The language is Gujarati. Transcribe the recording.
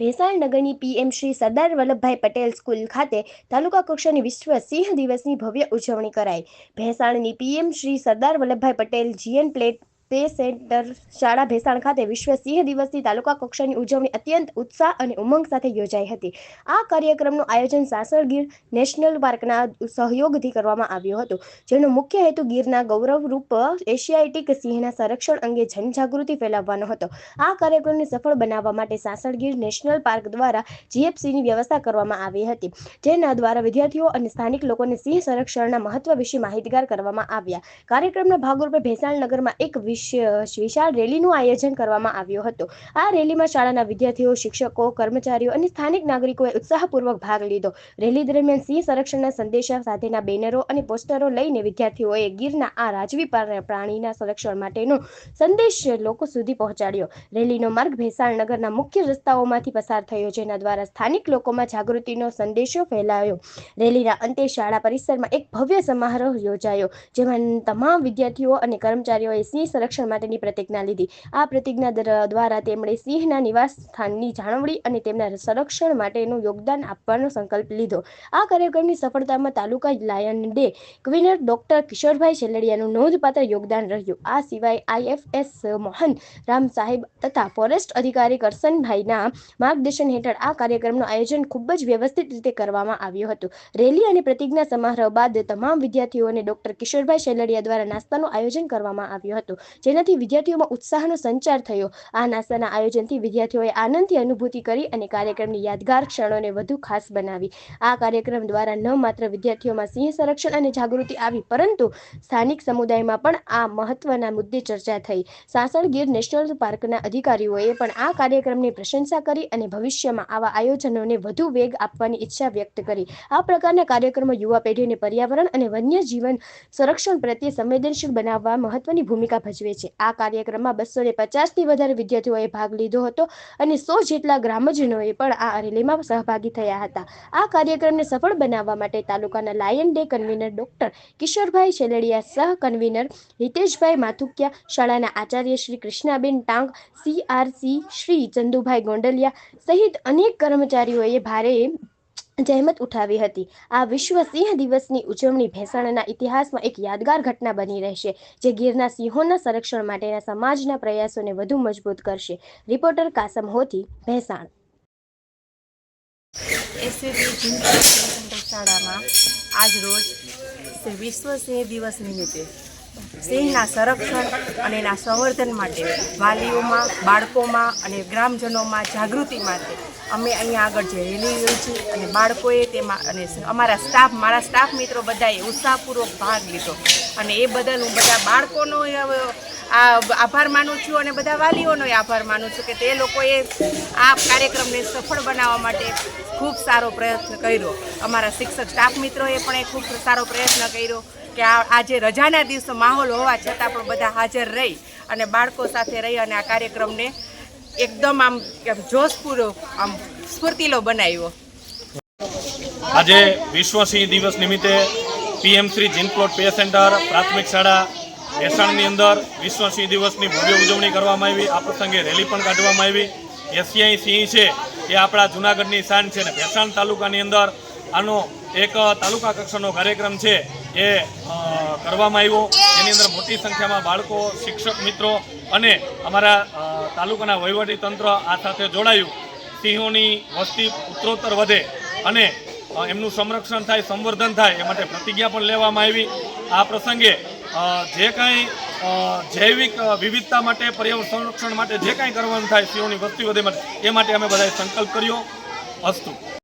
ભેસાણ નગરની પીએમ શ્રી સરદાર વલ્લભભાઈ પટેલ સ્કૂલ ખાતે તાલુકા કક્ષાની વિશ્વ સિંહ દિવસની ભવ્ય ઉજવણી કરાઈ. ભેસાણની PM Shri Sardar Vallabhbhai Patel જીએન plate pay centre શાળા ભેસાણ ખાતે વિશ્વ સિંહ દિવસની તાલુકા કક્ષાની ઉજવણી અત્યંત ઉત્સાહ અને ઉમંગ સાથે યોજાઈ હતી. આ કાર્યક્રમનું આયોજન સાસણ ગીર નેશનલ પાર્કના સહયોગથી કરવામાં આવ્યું હતું, જેનો મુખ્ય હેતુ ગીરના ગૌરવરૂપ એશિયાટિક સિંહના સંરક્ષણ અંગે જનજાગૃતિ ફેલાવવાનો હતો. આ કાર્યક્રમને સફળ બનાવવા માટે સાસણગીર નેશનલ પાર્ક દ્વારા જીએફસીની વ્યવસ્થા કરવામાં આવી હતી, જેના દ્વારા વિદ્યાર્થીઓ અને સ્થાનિક લોકોને સિંહ સંરક્ષણના મહત્વ વિશે માહિતગાર કરવામાં આવ્યા. કાર્યક્રમના ભાગરૂપે ભેસાણ નગરમાં એક વિશ- વિશાળ રેલીનું આયોજન કરવામાં આવ્યું હતું. આ રેલીમાં શાળાના વિદ્યાર્થીઓ, શિક્ષકો, કર્મચારીઓ અને સ્થાનિક નાગરિકોએ ઉત્સાહપૂર્વક ભાગ લીધો. રેલી દરમિયાન સિંહ સંરક્ષણના સંદેશા સાથેના બેનરો અને પોસ્ટરો લઈને વિદ્યાર્થીઓએ ગીરના આ રાજવી પ્રા- પ્રાણીના સંરક્ષણ માટેનો સંદેશ લોકો સુધી પહોંચાડ્યો. રેલીનો માર્ગ ભેસાણ નગરના મુખ્ય રસ્તાઓમાંથી પસાર થયો, જેના દ્વારા સ્થાનિક લોકોમાં જાગૃતિનો સંદેશો ફેલાયો. રેલીના અંતે શાળા પરિસરમાં એક ભવ્ય સમારોહ યોજાયો, જેમાં તમામ વિદ્યાર્થીઓ અને કર્મચારીઓએ સિંહ સંરક્ષણ માટેની પ્રતિજ્ઞા લીધી. આ પ્રતિજ્ઞા દ્વારા તેમણે સિંહના નિવાસ સ્થાનની જાળવણી અને તેમના સંરક્ષણ માટેનું યોગદાન આપવાનો સંકલ્પ લીધો. આ કાર્યક્રમની સફળતામાં taluka lion day convener doctor Kishorbhai છેલડિયાનું નોંધપાત્ર યોગદાન રહ્યું. આ સિવાય આઈએફએસ મોહન રામ સાહેબ તથા ફોરેસ્ટ અધિકારી કરસનભાઈના માર્ગદર્શન હેઠળ આ કાર્યક્રમનું આયોજન ખૂબ જ વ્યવસ્થિત રીતે કરવામાં આવ્યું હતું. રેલી અને પ્રતિજ્ઞા સમારોહ બાદ તમામ વિદ્યાર્થીઓને ડોક્ટર કિશોરભાઈ શેલડિયા દ્વારા નાસ્તાનું આયોજન કરવામાં આવ્યું હતું. જેનાથી વિદ્યાર્થીઓમાં ઉત્સાહનો સંચાર થયો. આ નાસાના આયોજનથી વિદ્યાર્થીઓએ આનંદથી અનુભૂતિ કરી અને કાર્યક્રમની યાદગાર ક્ષણોને વધુ ખાસ બનાવી. આ કાર્યક્રમ દ્વારા ન માત્ર વિદ્યાર્થીઓમાં સિંહ સંરક્ષણ અને જાગૃતિ આવી, પરંતુ સ્થાનિક સમુદાયમાં પણ આ મહત્વના મુદ્દે ચર્ચા થઈ. સાસણ ગીર નેશનલ પાર્કના અધિકારીઓએ પણ આ કાર્યક્રમની પ્રશંસા કરી અને ભવિષ્યમાં આવા આયોજનોને વધુ વેગ આપવાની ઈચ્છા વ્યક્ત કરી. આ પ્રકારના કાર્યક્રમો યુવા પેઢીને પર્યાવરણ અને વન્ય જીવન સંરક્ષણ પ્રત્યે સંવેદનશીલ બનાવવા મહત્વની ભૂમિકા ભજવે છે. આ કાર્યક્રમમાં બસો ને પચાસથી વધારે વિદ્યાર્થીઓએ ભાગ લીધો હતો અને સો જેટલા ગ્રામજનોએ પણ આ રેલીમાં સહભાગી થયા હતા. આ કાર્યક્રમને સફળ બનાવવા માટે તાલુકાના lion day convener doctor Kishorbhai Chheladiya સહ કન્વીનર હિતેશભાઈ માથુકિયા, શાળાના આચાર્ય શ્રી કૃષ્ણાબેન ટાંગ સીઆરસી શ્રી ચંદુભાઈ ગોંડલિયા સહિત અનેક કર્મચારીઓએ ભારે જહેમત ઉઠાવી હતી. આ વિશ્વ સિંહ દિવસની ઉજવણી ભેસાણના ઇતિહાસમાં એક યાદગાર ઘટના બની રહેશે, જે ગીરના સિંહોના સંરક્ષણ માટેના સમાજના પ્રયાસોને વધુ મજબૂત કરશે. રિપોર્ટર કાસમ હોથી, ભેસાણ. શાળામાં આજ રોજ વિશ્વ સિંહ દિવસ નિમિત્તે સિંહના સંરક્ષણ અને એના સંવર્ધન માટે, વાલીઓમાં, બાળકોમાં અને ગ્રામજનોમાં જાગૃતિ માટે અમે અહીંયા આગળ જે રેલી યોજી અને બાળકોએ તેમાં અને અમારા સ્ટાફ મારા સ્ટાફ મિત્રો બધાએ ઉત્સાહપૂર્વક ભાગ લીધો. અને એ બદલ હું બધા બાળકોનો આભાર માનું છું અને બધા વાલીઓનો આભાર માનું છું કે તે લોકોએ આ કાર્યક્રમને સફળ બનાવવા માટે ખૂબ સારો પ્રયત્ન કર્યો. અમારા શિક્ષક સ્ટાફ મિત્રોએ પણ એ ખૂબ સારો પ્રયત્ન કર્યો. કે આ આજે રજાના દિવસો માહોલ હોવા છતાં પણ બધા હાજર રહી અને બાળકો સાથે રહી અને આ કાર્યક્રમને એકદમ આમ જોશપૂરો આમ સ્ફૂર્તિલો બનાવ્યો. આજે વિશ્વ સિંહ દિવસ નિમિત્તે PM Shri Jinplot pay center પ્રાથમિક શાળા ભેસાણની અંદર વિશ્વ સિંહ દિવસની ભવ્ય ઉજવણી કરવામાં આવી. આ પ્રસંગે રેલી પણ કાઢવામાં આવી. એશિયાઈ સિંહ છે એ આપણા જૂનાગઢની શાન છે ને ભેસાણ તાલુકાની અંદર આનો એક તાલુકા કક્ષાનો કાર્યક્રમ છે એ કરવામાં આવ્યો. એની અંદર મોટી સંખ્યામાં બાળકો, શિક્ષક, મિત્રો અને અમારા તાલુકાના વહીવટી તંત્ર આ સાથે જોડાયું. સિંહોની વસ્તી ઉત્તરોત્તર વધે અને એમનું સંરક્ષણ થાય, સંવર્ધન થાય એ માટે પ્રતિજ્ઞા પણ લેવામાં આવી. આ પ્રસંગે જે કાંઈ જૈવિક વિવિધતા માટે, પર્યાવરણ સંરક્ષણ માટે જે કાંઈ કરવાનું થાય, સિંહોની વસ્તી વધે માટે એ માટે અમે બધાએ સંકલ્પ કર્યો અસ્તુ.